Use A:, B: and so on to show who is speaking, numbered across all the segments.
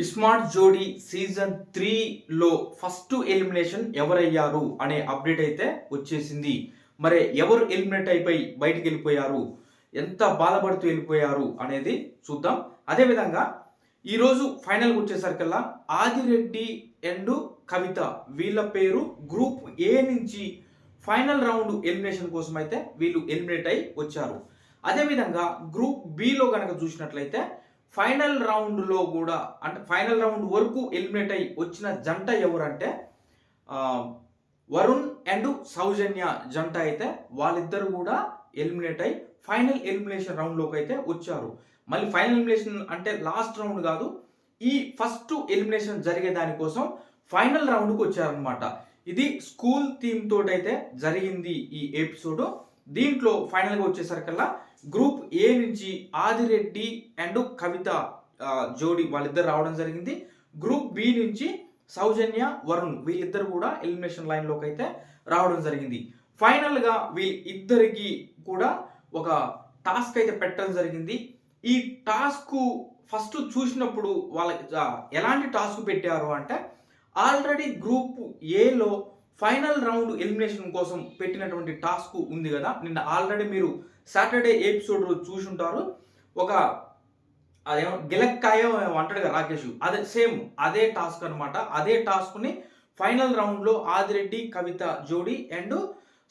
A: Smart జోడీ season త్రీలో first elimination ఎవరయ్యారు అనే అప్డేట్ అయితే వచ్చేసింది. మరి ఎవరు ఎలిమినేట్ అయిపోయి బయటికి వెళ్ళిపోయారు? ఎంత బాధపడుతూ వెళ్ళిపోయారు అనేది చూద్దాం. అదేవిధంగా ఈరోజు ఫైనల్కి వచ్చేసరికల్లా ఆదిరెడ్డి అండ్ కవిత వీళ్ళ పేరు గ్రూప్ ఏ నుంచి ఫైనల్ రౌండ్ ఎలిమినేషన్ కోసం అయితే వీళ్ళు ఎలిమినేట్ అయి వచ్చారు. అదేవిధంగా గ్రూప్ బిలో కనుక చూసినట్లయితే ఫైనల్ రౌండ్లో కూడా అంటే ఫైనల్ రౌండ్ వరకు ఎలిమినేట్ అయ్యి వచ్చిన జంట ఎవరంటే వరుణ్ అండ్ సౌజన్య జంట అయితే వాళ్ళిద్దరు కూడా ఎలిమినేట్ అయ్యి ఫైనల్ ఎలిమినేషన్ రౌండ్లోకి అయితే వచ్చారు. మళ్ళీ ఫైనల్ ఎలిమినేషన్ అంటే లాస్ట్ రౌండ్ కాదు ఈ ఫస్ట్ ఎలిమినేషన్ జరిగే దానికోసం ఫైనల్ రౌండ్కి వచ్చారనమాట ఇది స్కూల్ థీమ్ తోటైతే జరిగింది ఈ ఎపిసోడ్. దీంట్లో ఫైనల్గా వచ్చేసరికల్లా గ్రూప్ ఏ నుంచి ఆదిరెడ్డి అండ్ కవిత జోడి వాళ్ళిద్దరు రావడం జరిగింది. గ్రూప్ బి నుంచి సౌజన్య వరుణ్ వీళ్ళిద్దరు కూడా ఎలిమినేషన్ లైన్లోకి అయితే రావడం జరిగింది. ఫైనల్గా వీళ్ళిద్దరికి కూడా ఒక టాస్క్ అయితే పెట్టడం జరిగింది. ఈ టాస్క్ ఫస్ట్ చూసినప్పుడు వాళ్ళకి ఎలాంటి టాస్క్ పెట్టారు అంటే ఆల్రెడీ గ్రూప్ ఏలో ఫైనల్ రౌండ్ ఎలిమినేషన్ కోసం పెట్టినటువంటి టాస్క్ ఉంది కదా. నిన్న ఆల్రెడీ మీరు సాటర్డే ఎపిసోడ్ చూసుంటారు ఒక అదేమో గిలక్కాయో ఏమో అంటాడు కదా రాకేష్. అదే సేమ్ అదే టాస్క్ అనమాట అదే టాస్క్ని ఫైనల్ రౌండ్లో ఆదిరెడ్డి కవిత జోడి అండ్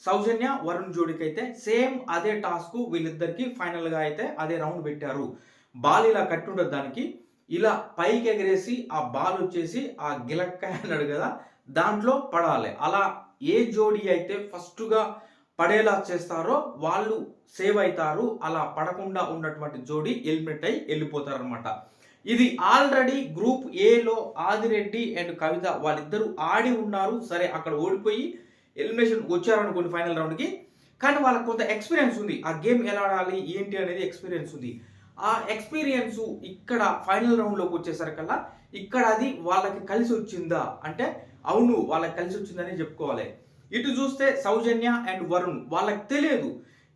A: సౌజన్య వరుణ్ జోడికి అయితే సేమ్ అదే టాస్క్ వీళ్ళిద్దరికి ఫైనల్గా అయితే అదే రౌండ్ పెట్టారు. బాల్ ఇలా కట్టుండదు దానికి. ఇలా పైకి ఎగరేసి ఆ బాల్ వచ్చేసి ఆ గిలక్కాయ అన్నాడు కదా దాంట్లో పడాలి. అలా ఏ జోడీ అయితే ఫస్ట్గా పడేలా చేస్తారో వాళ్ళు సేవ్ అవుతారు అలా పడకుండా ఉన్నటువంటి జోడీ ఎలిమినేట్ అయి వెళ్ళిపోతారు అనమాట ఇది ఆల్రెడీ గ్రూప్ ఏలో ఆదిరెడ్డి అండ్ కవిత వాళ్ళిద్దరూ ఆడి ఉన్నారు. సరే అక్కడ ఓడిపోయి ఎలిమినేషన్ వచ్చారనుకోండి ఫైనల్ రౌండ్కి కానీ వాళ్ళకి కొంత ఎక్స్పీరియన్స్ ఉంది. ఆ గేమ్ ఎలా ఆడాలి ఏంటి అనేది ఎక్స్పీరియన్స్ ఉంది. ఆ ఎక్స్పీరియన్స్ ఇక్కడ ఫైనల్ రౌండ్లోకి వచ్చేసరికల్లా ఇక్కడ అది వాళ్ళకి కలిసి వచ్చిందా అంటే అవును వాళ్ళకి కలిసి వచ్చిందని చెప్పుకోవాలి. ఇటు చూస్తే సౌజన్య అండ్ వరుణ్ వాళ్ళకి తెలియదు.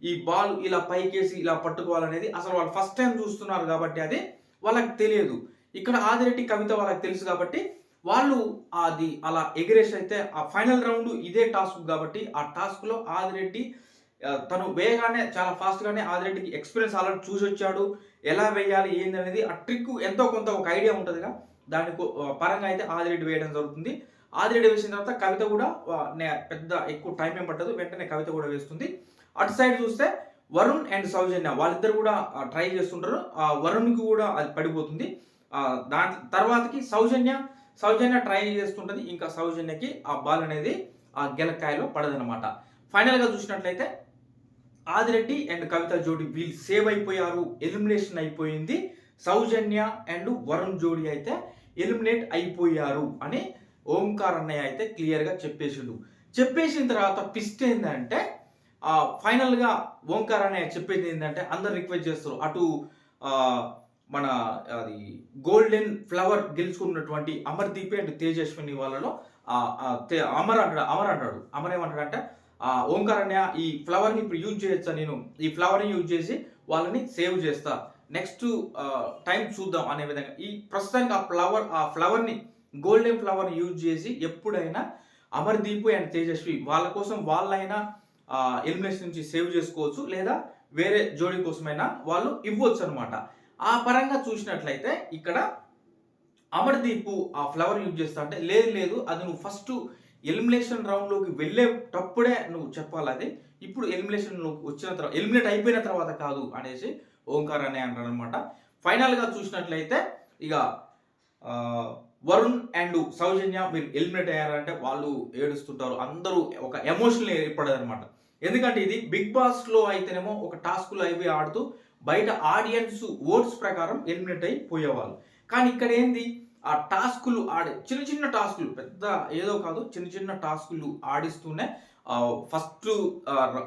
A: ఈ బాల్ ఇలా పైకేసి ఇలా పట్టుకోవాలనేది అసలు వాళ్ళు ఫస్ట్ టైం చూస్తున్నారు కాబట్టి అది వాళ్ళకి తెలియదు. ఇక్కడ ఆదిరెడ్డి కవిత వాళ్ళకి తెలుసు కాబట్టి వాళ్ళు అది అలా ఎగిరేసి అయితే ఆ ఫైనల్ రౌండ్ ఇదే టాస్క్ కాబట్టి ఆ టాస్క్లో ఆదిరెడ్డి తను వేయగానే చాలా ఫాస్ట్గానే ఆదిరెడ్డికి ఎక్స్పీరియన్స్ ఆల్రెడీ చూసి వచ్చాడు ఎలా వేయాలి ఏంది అనేది ఆ ట్రిక్ ఎంతో కొంత ఒక ఐడియా ఉంటుందిగా. దాని పరంగా అయితే ఆదిరెడ్డి వేయడం జరుగుతుంది. ఆదిరెడ్డి వేసిన తర్వాత కవిత కూడా నే- పెద్ద ఎక్కువ టైం ఏం పట్టదు వెంటనే కవిత కూడా వేస్తుంది. అటు సైడ్ చూస్తే వరుణ్ అండ్ సౌజన్య వాళ్ళిద్దరు కూడా ట్రై చేస్తుంటారు. ఆ వరుణ్కి కూడా అది పడిపోతుంది. దాని తర్వాతకి సౌజన్య సౌజన్య ట్రై చేస్తుంటుంది. ఇంకా సౌజన్యకి ఆ బాల్ అనేది ఆ గెలకాయలో పడదనమాట ఫైనల్గా చూసినట్లయితే ఆదిరెడ్డి అండ్ కవిత జోడి వీళ్ళు సేవ్ అయిపోయారు. ఎలిమినేషన్ అయిపోయింది. సౌజన్య అండ్ వరుణ్ జోడి అయితే ఎలిమినేట్ అయిపోయారు అని ఓంకార్ అన్నయ్య అయితే క్లియర్గా చెప్పేసిండు. చెప్పేసిన తర్వాత పిస్ట్ ఏంటంటే ఆ, ఫైనల్గా ఓంకార్ అన్నయ్య చెప్పేది ఏంటంటే అందరు రిక్వెస్ట్ చేస్తారు. అటు మన అది గోల్డెన్ ఫ్లవర్ గెలుచుకున్నటువంటి అమర్దీప్ అండ్ తేజస్విని వాళ్ళలో అమర్ అంటాడు అమర్ అంటాడు. అమర్ ఏమంటాడంటే ఆ, ఓంకార్ అన్నయ్య ఈ ఫ్లవర్ని ఇప్పుడు యూజ్ చేయొచ్చా నేను? ఈ ఫ్లవర్ని యూజ్ చేసి వాళ్ళని సేవ్ చేస్తా. నెక్స్ట్ టైం చూద్దాం అనే విధంగా. ఈ ప్రస్తుతానికి ఆ ఫ్లవర్ ఆ ఫ్లవర్ని గోల్డెన్ ఫ్లవర్ యూజ్ చేసి ఎప్పుడైనా అమర్దీప్ అండ్ తేజస్వి వాళ్ళ కోసం వాళ్ళైనా ఎలిమినేషన్ నుంచి సేవ్ చేసుకోవచ్చు లేదా వేరే జోడీ కోసమైనా వాళ్ళు ఇవ్వచ్చు అనమాట ఆ పరంగా చూసినట్లయితే ఇక్కడ అమర్దీప్ ఆ ఫ్లవర్ యూజ్ చేస్తా అంటే లేదు లేదు అది నువ్వు ఫస్ట్ ఎలిమినేషన్ రౌండ్లోకి వెళ్ళేటప్పుడే నువ్వు చెప్పాలి అది. ఇప్పుడు ఎలిమినేషన్లోకి వచ్చిన తర్వాత ఎలిమినేట్ అయిపోయిన తర్వాత కాదు అనేసి ఓంకార్ అనే అంటారు అనమాట ఫైనల్గా చూసినట్లయితే ఇక వరుణ్ అండ్ సౌజన్య మీరు ఎలిమినేట్ అయ్యారంటే వాళ్ళు ఏడుస్తుంటారు. అందరూ ఒక ఎమోషనల్ ఏర్పడదు అనమాట ఎందుకంటే ఇది బిగ్ బాస్లో అయితేనేమో ఒక టాస్క్లు అవి ఆడుతూ బయట ఆడియన్స్ ఓట్స్ ప్రకారం ఎలిమినేట్ అయిపోయేవాళ్ళు కానీ ఇక్కడ ఏంది? ఆ టాస్కులు ఆడే చిన్న చిన్న టాస్కులు పెద్ద ఏదో కాదు చిన్న చిన్న టాస్కులు ఆడిస్తూనే ఫస్ట్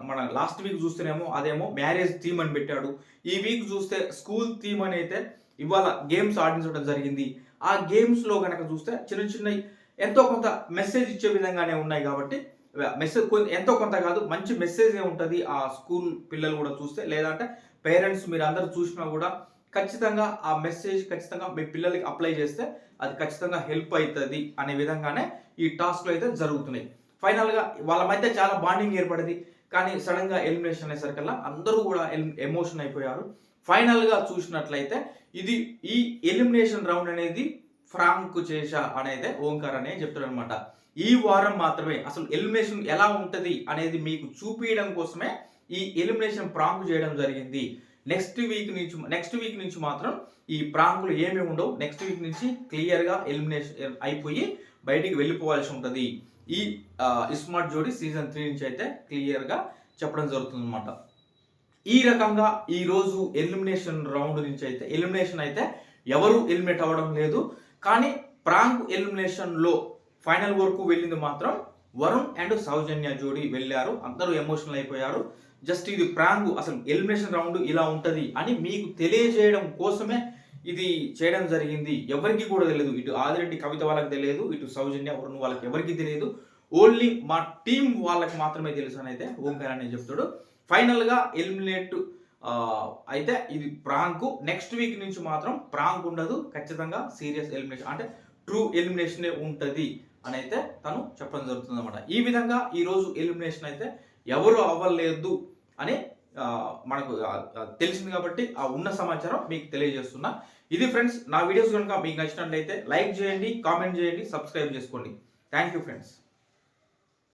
A: మన లాస్ట్ వీక్ చూస్తేనేమో అదేమో మ్యారేజ్ థీమ్ అని పెట్టాడు. ఈ వీక్ చూస్తే స్కూల్ థీమ్ అని అయితే ఇవాళ గేమ్స్ ఆడించడం జరిగింది. ఆ గేమ్స్లో కనుక చూస్తే చిన్న చిన్న ఎంతో కొంత మెసేజ్ ఇచ్చే విధంగానే ఉన్నాయి కాబట్టి మెసేజ్ ఎంతో కొంత కాదు మంచి మెసేజ్ ఉంటుంది ఆ స్కూల్ పిల్లలు కూడా చూస్తే. లేదంటే పేరెంట్స్ మీరు అందరు చూసినా కూడా ఖచ్చితంగా ఆ మెసేజ్ ఖచ్చితంగా మీ పిల్లలకి అప్లై చేస్తే అది ఖచ్చితంగా హెల్ప్ అవుతుంది అనే విధంగానే ఈ టాస్క్లు అయితే జరుగుతున్నాయి. ఫైనల్గా వాళ్ళ మధ్య చాలా బాండింగ్ ఏర్పడింది. కానీ సడన్గా ఎలిమినేషన్ అనేసరికల్లా అందరూ కూడా ఎమోషన్ అయిపోయారు. ఫైనల్గా చూసినట్లయితే ఇది ఈ ఎలిమినేషన్ రౌండ్ అనేది ఫ్రాంక్ చేశా అనేది ఓంకార్ అనే చెప్తాడు అనమాట ఈ వారం మాత్రమే అసలు ఎలిమినేషన్ ఎలా ఉంటుంది అనేది మీకు చూపించడం కోసమే ఈ ఎలిమినేషన్ ప్రాంక్ చేయడం జరిగింది. నెక్స్ట్ వీక్ నుంచి నెక్స్ట్ వీక్ నుంచి మాత్రం ఈ ప్రాంకులు ఏమి ఉండవు. నెక్స్ట్ వీక్ నుంచి క్లియర్గా ఎలిమినేషన్ అయిపోయి బయటికి వెళ్ళిపోవాల్సి ఉంటుంది. ఈ ఇస్మార్ట్ జోడి సీజన్ త్రీ నుంచి అయితే క్లియర్గా చెప్పడం జరుగుతుంది అనమాట ఈ రకంగా ఈ రోజు ఎలిమినేషన్ రౌండ్ నుంచి అయితే ఎలిమినేషన్ అయితే ఎవరు ఎలిమినేట్ అవ్వడం లేదు. కానీ ప్రాంక్ ఎలిమినేషన్లో ఫైనల్ వరకు వెళ్ళింది మాత్రం వరుణ్ అండ్ సౌజన్య జోడి వెళ్ళారు. అందరూ ఎమోషనల్ అయిపోయారు. జస్ట్ ఇది ప్రాంక్ అసలు ఎలిమినేషన్ రౌండ్ ఇలా ఉంటది అని మీకు తెలియజేయడం కోసమే ఇది చేయడం జరిగింది. ఎవరికి కూడా తెలియదు. ఇటు ఆదిరెడ్డి కవిత వాళ్ళకి తెలియదు ఇటు సౌజన్య వరుణ్ వాళ్ళకి ఎవరికి తెలియదు. ఓన్లీ మా టీం వాళ్ళకి మాత్రమే తెలుసు అని అయితే ఓంకార్ అని చెప్తాడు. ఫైనల్గా ఎలిమినేట్ అయితే ఇది ప్రాంక్. నెక్స్ట్ వీక్ నుంచి మాత్రం ప్రాంక్ ఉండదు. ఖచ్చితంగా సీరియస్ ఎలిమినేషన్ అంటే ట్రూ ఎలిమినేషనే ఉంటుంది అని అయితే తను చెప్పడం జరుగుతుంది అనమాట ఈ విధంగా ఈరోజు ఎలిమినేషన్ అయితే ఎవరు అవ్వలేదు అని మనకు తెలిసింది కాబట్టి ఆ ఉన్న సమాచారం మీకు తెలియజేస్తున్నా. ఇది ఫ్రెండ్స్ నా వీడియోస్ కనుక మీకు నచ్చినట్లయితే లైక్ చేయండి కామెంట్ చేయండి సబ్స్క్రైబ్ చేసుకోండి. Thank you friends.